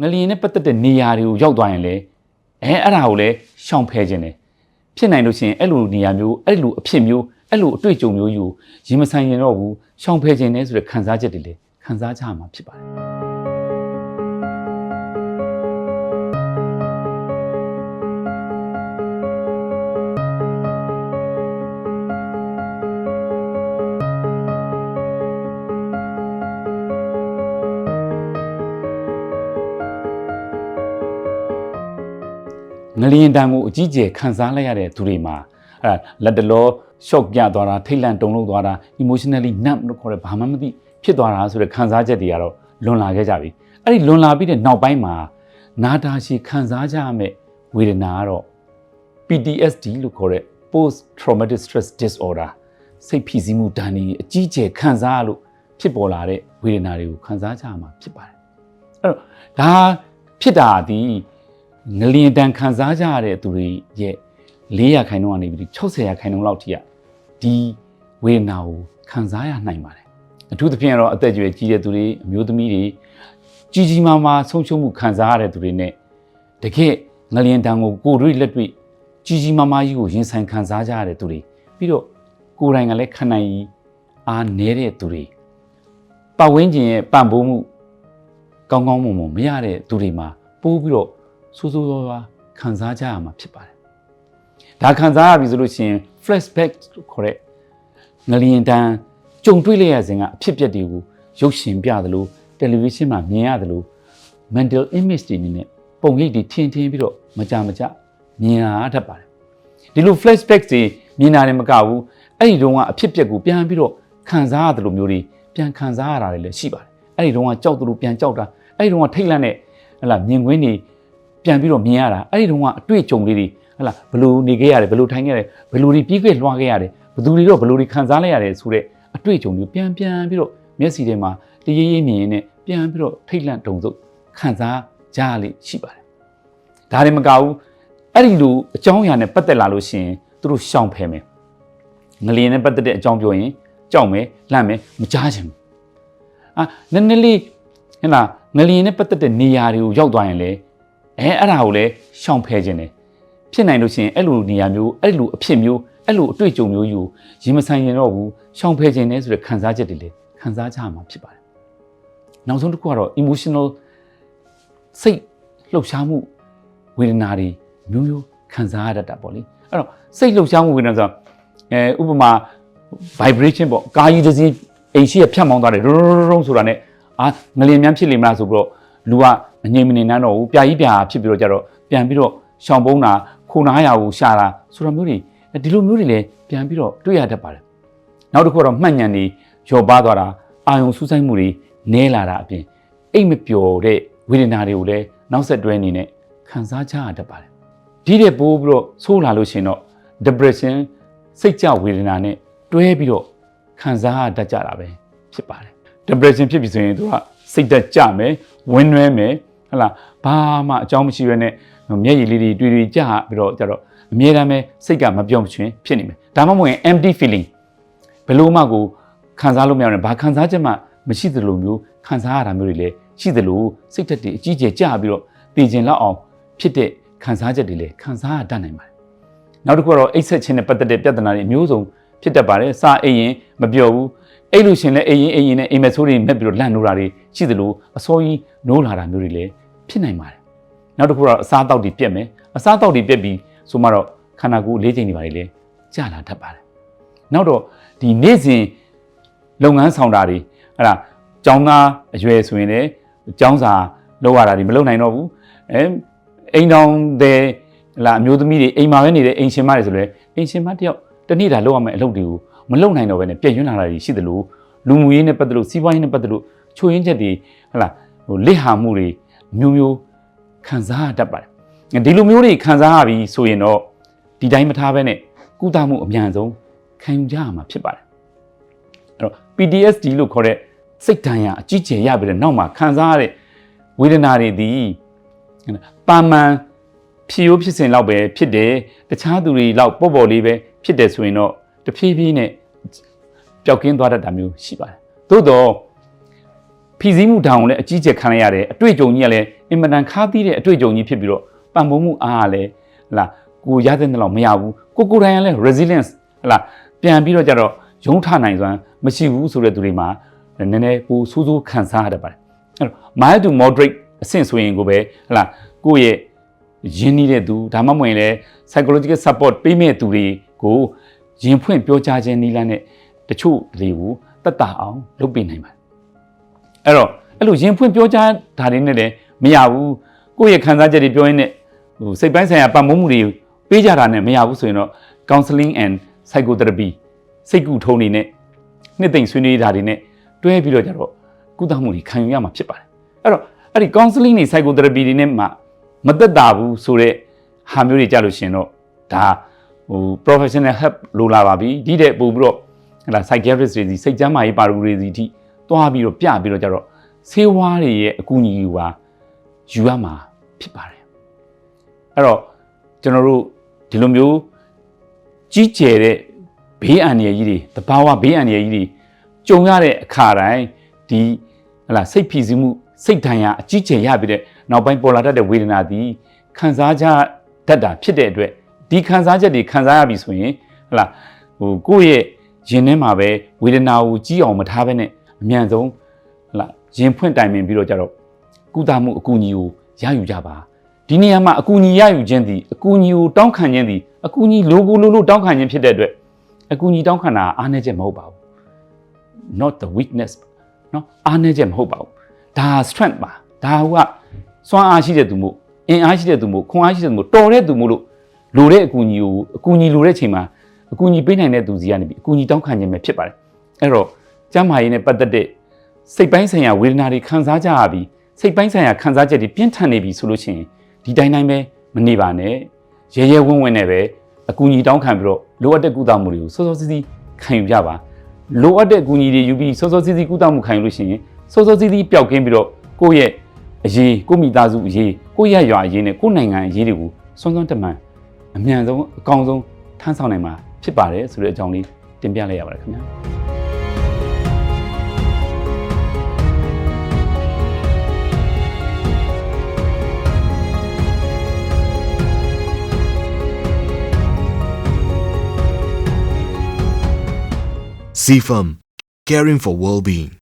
ငလျင်နဲ့ပတ်သက်တဲ့နေရာတွေကိုရောက်သွားရင်လေအဲအဲ့ဒါကိုလည်းရှောင်ဖယ်ခြင်းတယ်ဖြစ်နိုင်လို့ရှိရင်အဲ့လိုနေရာမျိုးအဲ့လိုအဖြစ်မျိုးအဲ့လိုအတွေ့အကြုံမျိုးယူရင်မဆိုင်ရင်တော့ဘူးရှောင်ဖယ်ခြင်းနဲ့ဆိုတဲ့ခံစားချက်တွေလေခံစားကြမှာဖြစ်ပါတယ် ငလျင်တံကိုအကြီးကျယ်ခံစားလိုက်ရတဲ့သူတွေမှာအဲ့ဒါလက်တလော shock ပြသွားတာထိတ်လန့်တုန်လှုပ်သွားတာ emotionally numb လို့ခေါ်တဲ့ဘာမှမသိဖြစ်သွားတာဆိုတဲ့ခံစားချက်တွေကတော့လွန်လာခဲ့ကြပြီအဲ့ဒီလွန်လာပြီးတဲ့နောက်ပိုင်းမှာနာတာရှည်ခံစားကြရမယ့်ဝေဒနာကတော့ PTSD လို့ခေါ်တဲ့ post traumatic stress disorder စိတ်ဖိစီးမှုဒဏ်တွေအကြီးကျယ်ခံစားရလို့ဖြစ်ပေါ်လာတဲ့ဝေဒနာတွေကိုခံစားကြရမှာဖြစ်ပါတယ်အဲ့တော့ဒါဖြစ်တာဒီ ငလျင်တန်ခံစားကြရတဲ့သူတွေရဲ့400ခိုင်နှုန်းကနေပြီး60ရာခိုင်နှုန်းလောက်ထိကဒီဝေဒနာကိုခံစားရနိုင်ပါတယ်အထူးသဖြင့်တော့အသက်အရွယ်ကြီးတဲ့သူတွေအမျိုးသမီးတွေကြီးကြီးမားမားဆုံးရှုံးမှုခံစားရတဲ့သူတွေ ਨੇ တကယ်ငလျင်တန်ကိုကိုယ်တွေ့လက်တွေ့ကြီးကြီးမားမားကြီးကိုရင်ဆိုင်ခံစားကြရတဲ့သူတွေပြီးတော့ကိုယ်တိုင်ကလည်းခံနိုင်ရည်အားနည်းတဲ့သူတွေပတ်ဝန်းကျင်ရဲ့ပံ့ပိုးမှုကောင်းကောင်းမွန်မွန်မရတဲ့သူတွေမှာပိုးပြီးတော့ ဆိုးဆိုးရွားရွားခံစားကြရမှာဖြစ်ပါတယ်။ဒါခံစားရပြီဆိုလို့ရှိရင် flashback လို့ခေါ်တဲ့ငလျင်တန်းကြုံတွေ့လိုက်ရစဉ်ကအဖြစ်အပျက်တွေကိုရုပ်ရှင်ပြသလိုတယ်လီဗီရှင်းမှာမြင်ရသလို mental image တွေအနေနဲ့ပုံရိပ်တွေထင်ထင်ပြီးတော့မကြမကြမြင်ရတတ်ပါတယ်။ဒီလို flashback တွေမြင်တာလည်းမကဘူးအဲ့ဒီတုန်းကအဖြစ်အပျက်ကိုပြန်ပြီးတော့ခံစားရတယ်လို့မျိုးတွေပြန်ခံစားရတာတွေလည်းရှိပါတယ်။အဲ့ဒီတုန်းကကြောက်တယ်လို့ပြန်ကြောက်တာအဲ့ဒီတုန်းကထိတ်လန့်တဲ့ဟလာမြင်ကွင်းတွေ ပြန်ပြီးတော့မြင်ရတာအဲ့ဒီတုန်းကအတွေ့အကြုံလေးတွေဟလာဘယ်လိုနေခဲ့ရတယ်ဘယ်လိုထိုင်ခဲ့ရတယ်ဘယ်လိုတွေပြီးခဲ့လွှားခဲ့ရတယ်ဘယ်သူတွေတော့ဘယ်လိုတွေခံစားလိုက်ရတယ်ဆိုတဲ့အတွေ့အကြုံတွေပြန်ပြန်ပြီးတော့မျက်စိထဲမှာတရေရေးမြင်ရင်နဲ့ပြန်ပြီးတော့ထိတ်လန့်တုန်ဆုပ်ခံစားကြရလိမ့်ရှိပါတယ်ဒါတွေမကဘူးအဲ့ဒီလိုအကြောင်းအရာနဲ့ပတ်သက်လာလို့ရှိရင်သူတို့ရှောင်ဖယ်မယ်ငလျင်နဲ့ပတ်သက်တဲ့အကြောင်းပြောရင်ကြောက်မယ်လန့်မယ်မကြားချင်ဘူးအာနည်းနည်းလေးဟဲ့လားငလျင်နဲ့ပတ်သက်တဲ့နေရာတွေကိုရောက်သွားရင်လေ အဲအဲ့ဒါကိုလည်းရှောင်ဖယ်ခြင်းတယ်ဖြစ်နိုင်လို့ရှိရင်အဲ့လိုနေရာမျိုးအဲ့လိုအဖြစ်မျိုးအဲ့လိုအတွေ့အကြုံမျိုးယူရင်မဆိုင်ရင်တော့ဘူးရှောင်ဖယ်ခြင်းနဲ့ဆိုတဲ့ခံစားချက်တွေလေခံစားကြမှာဖြစ်ပါတယ်နောက်ဆုံးတစ်ခုကတော့ emotional စိတ်လှုပ်ရှားမှုဝေဒနာတွေမျိုးမျိုးခံစားရတတ်တာပေါ့လေအဲ့တော့စိတ်လှုပ်ရှားမှုဝေဒနာဆိုတော့အဲဥပမာ vibration ပေါ့ကာယီတစ်စီးအိမ်ရှိရဖြတ်မောင်းသွားတယ်ရုံရုံရုံဆိုတာ ਨੇ အာငလျင်များဖြစ်လိမ့်မလားဆိုပြီးတော့ လူကမငြိမ်မနေနှမ်းတော့ဘူးပြာကြီးပြာဖြစ်ပြီးတော့ကြတော့ပြန်ပြီးတော့ရှောင်ပုံးတာခိုနားရကိုရှာတာဆိုတော့မျိုးတွေဒီလိုမျိုးတွေလည်းပြန်ပြီးတော့တွေ့ရတတ်ပါတယ်နောက်တစ်ခုကတော့မှတ်ဉဏ်တွေလျော့ပါသွားတာအာယုံစူးစိုက်မှုတွေနည်းလာတာအပြင်အိတ်မပျော်တဲ့ဝေဒနာတွေကိုလည်းနောက်ဆက်တွဲအနေနဲ့ခံစားကြရတတ်ပါတယ်ဒီတဲ့ပိုးပြီးတော့ဆိုးလာလို့ရှိရင်တော့ depression စိတ်ကြဝေဒနာနဲ့တွဲပြီးတော့ခံစားရတတ်ကြတာပဲဖြစ်ပါတယ် depression ဖြစ်ပြီဆိုရင်သူက စိတ်သက်ကြမယ်ဝင်းနွဲမယ်ဟလာဘာမှအကြောင်းမရှိဘဲနဲ့မျက်ရည်လေးတွေတွေ့တွေ့ကြပြီးတော့ကြတော့အမြဲတမ်းပဲစိတ်ကမပြောင်းမချင်ဖြစ်နေမယ်ဒါမှမဟုတ်ရင် empty feeling ဘယ်လို့မှကိုခံစားလို့မရဘူးဘာခံစားချက်မှမရှိသလိုမျိုးခံစားရတာမျိုးတွေလည်းရှိသလိုစိတ်သက်တွေအကြီးကျယ်ကြပြီးတော့တည်ကျင်လောက်အောင်ဖြစ်တဲ့ခံစားချက်တွေလည်းခံစားရတတ်နိုင်ပါတယ်နောက်တစ်ခုကတော့အိတ်ဆက်ခြင်းနဲ့ပတ်သက်တဲ့ပြဿနာတွေအမျိုးစုံဖြစ်တတ်ပါတယ်စာအိမ်ရင်မပြောဘူး အဲ့လို့ရှင်လည်းအိမ်ရင်အိမ်ရင်နဲ့အိမ်မက်ဆိုးတွေ met ပြီးတော့လန့်နိုးတာတွေရှိသလိုအစိုးကြီးနိုးလာတာမျိုးတွေလည်းဖြစ်နိုင်ပါတယ်နောက်တစ်ခုကတော့အစားအသောက်တွေပြက်မယ်အစားအသောက်တွေပြက်ပြီးဆိုမှတော့ခန္ဓာကိုယ်လေးချိန်တွေပါလေကြာလာတတ်ပါတယ်နောက်တော့ဒီနေ့စဉ်လုပ်ငန်းဆောင်တာတွေအဲ့ဒါကျောင်းသားအရွယ်ဆိုရင်လည်းကျောင်းစာလုပ်ရတာတွေမလုပ်နိုင်တော့ဘူးအဲအိမ်တော်တဲ့လာအမျိုးသမီးတွေအိမ်မှာပဲနေတဲ့အိမ်ရှင်မတွေဆိုလည်းအိမ်ရှင်မတယောက်တနေ့တာလုပ်ရမယ့်အလုပ်တွေကို မလုပ်နိုင်တော့ဘဲနဲ့ပြည့်ရွံ့လာတာတွေရှိသလိုလူမှုရေးနဲ့ပတ်သက်လို့စီးပွားရေးနဲ့ပတ်သက်လို့ချိုးရင်းချက်တွေဟလာဟိုလစ်ဟာမှုတွေမျိုးမျိုးခံစားရတတ်ပါတယ်ဒီလိုမျိုးတွေခံစားရပြီဆိုရင်တော့ဒီတိုင်းမထားဘဲနဲ့ကုသမှုအမြန်ဆုံးခံယူကြရမှာဖြစ်ပါတယ်အဲ့တော့ PTSD လို့ခေါ်တဲ့စိတ်ဒဏ်ရာအကြီးကျယ်ရပြီးတဲ့နောက်မှာခံစားရတဲ့ဝေဒနာတွေဒီပါမန်ဖြီးရိုးဖြစ်စဉ်လောက်ပဲဖြစ်တယ်တခြားသူတွေလောက်ပေါ့ပေါ့လေးပဲဖြစ်တယ်ဆိုရင်တော့တဖြည်းဖြည်းနဲ့ ပျောက်ကင်းသွားတတ်တာမျိုးရှိပါတယ်သို့တော့ဖီစည်းမှုတောင်ကိုလည်းအကြီးကျယ်ခံရရတယ်အတွေ့အကြုံကြီးကလည်းအင်မတန်ခါးသီးတဲ့အတွေ့အကြုံကြီးဖြစ်ပြီးတော့ပံ့ပိုးမှုအားကလည်းဟလာကိုရတဲ့တဲ့လောက်မရဘူးကိုကိုယ်တိုင်ကလည်း resilience ဟလာပြန်ပြီးတော့ကြတော့ရုံးထနိုင်စွမ်းမရှိဘူးဆိုတဲ့သူတွေမှာနည်းနည်းပိုဆိုးဆိုးခံစားရတတ်ပါတယ်အဲ့တော့ mild to moderate အဆင့်ဆိုရင်ကိုပဲဟလာကိုယ့်ရဲ့ရင်းနှီးတဲ့သူဒါမှမဟုတ်ရင်လည်း psychological support ပေးမဲ့သူတွေကိုရင်ဖွင့်ပြောကြားခြင်းနည်းလမ်းနဲ့ တချို့တွေကိုတတ်တာအောင်လုပ်ပေးနိုင်ပါတယ်အဲ့တော့အဲ့လိုရင်ဖွင့်ပြောကြားတာတွေနဲ့လည်းမရဘူးကိုယ့်ရဲ့ခံစားချက်တွေပြောရင်းနဲ့ဟိုစိတ်ပိုင်းဆိုင်ရာပတ်မုံမှုတွေပေးကြတာနဲ့မရဘူးဆိုရင်တော့ counseling and psychotherapy စိတ်ကူထုံးနေနဲ့နှစ်သိမ့်ဆွေးနွေးတာတွေနဲ့တွဲပြီးတော့ကြတော့ကုသမှုတွေခံယူရမှာဖြစ်ပါတယ်အဲ့တော့အဲ့ဒီ counseling တွေ psychotherapy တွေနဲ့မှမသက်တာဘူးဆိုတော့ဟာမျိုးတွေကြလို့ရှရင်တော့ဒါဟို professional help လိုလာပါပြီဒီတဲ့ပို့ပြီးတော့ ဟလာ psychiatrist တွေစီစိတ်ကျန်းမာရေးပါရဂူတွေစီထိတွားပြီးတော့ပြပြီးတော့ကြတော့ဆေးဝါးတွေရဲ့အကူအညီယူပါယူရမှာဖြစ်ပါတယ်အဲ့တော့ကျွန်တော်တို့ဒီလိုမျိုးကြီးကျယ်တဲ့ဘေးအန္တရာယ်ကြီးတွေတဘာဝဘေးအန္တရာယ်ကြီးတွေကြုံရတဲ့အခါတိုင်းဒီဟလာစိတ်ဖိစီးမှုစိတ်ဒဏ်ရာအကြီးကျယ်ရပြီးတဲ့နောက်ပိုင်းပေါ်လာတတ်တဲ့ဝေဒနာသည်ခံစားကြတတ်တာဖြစ်တဲ့အတွက်ဒီခံစားချက်တွေခံစားရပြီဆိုရင်ဟလာဟိုကိုယ့်ရဲ့ ရင်ထဲမှာပဲဝေဒနာကိုကြီးအောင်မထားဘဲနဲ့အမြန်ဆုံးဟလာရင်ဖွင့်တိုင်ပင်ပြီးတော့ကြတော့ကုသမှုအကူအညီကိုရယူကြပါဒီနေရာမှာအကူအညီရယူခြင်းသည်အကူအညီကိုတောင်းခံခြင်းသည်အကူအညီလိုကိုလိုလိုတောင်းခံခြင်းဖြစ်တဲ့အတွက်အကူအညီတောင်းခံတာအားနည်းချက်မဟုတ်ပါဘူး not the weakness နော်အားနည်းချက်မဟုတ်ပါဘူးဒါ strength ပါဒါကစွမ်းအားရှိတဲ့သူမို့အင်အားရှိတဲ့သူမို့ခွန်အားရှိတဲ့သူမို့တော်တဲ့သူမို့လို့လိုတဲ့အကူအညီကိုအကူအညီလိုတဲ့ချိန်မှာ အကူအညီပေးနိုင်တဲ့သူစီကနေပြီးအကူအညီတောင်းခံခြင်းပဲဖြစ်ပါတယ်အဲ့တော့ကျမ်းမာရေးနဲ့ပတ်သက်တဲ့စိတ်ပိုင်းဆိုင်ရာဝေဒနာတွေခံစားကြရပြီးစိတ်ပိုင်းဆိုင်ရာခံစားချက်တွေပြင်းထန်နေပြီဆိုလို့ရှိရင်ဒီတိုင်းတိုင်းပဲမနေပါနဲ့ရဲရဲဝံ့ဝံ့နဲ့ပဲအကူအညီတောင်းခံပြီးတော့လိုအပ်တဲ့ကုသမှုတွေကိုစောစောစီးစီးခံယူကြပါလိုအပ်တဲ့အကူအညီတွေယူပြီးစောစောစီးစီးကုသမှုခံယူလို့ရှိရင်စောစောစီးစီးပျောက်ကင်းပြီးတော့ကိုယ့်ရဲ့အရေးကိုယ့်မိသားစုအရေးကိုယ့်ရဲ့ရွာအရေးနဲ့ကိုယ့်နိုင်ငံအရေးတွေကိုစွန်းစွန်းတမန်အမြန်ဆုံးအကောင်းဆုံးထမ်းဆောင်နိုင်မှာ ဖြစ်ပါတယ်ဆိုတဲ့အကြောင်းလေးတင်ပြလိုက်ရပါတယ်ခင်ဗျာ CFAM, caring for well-being.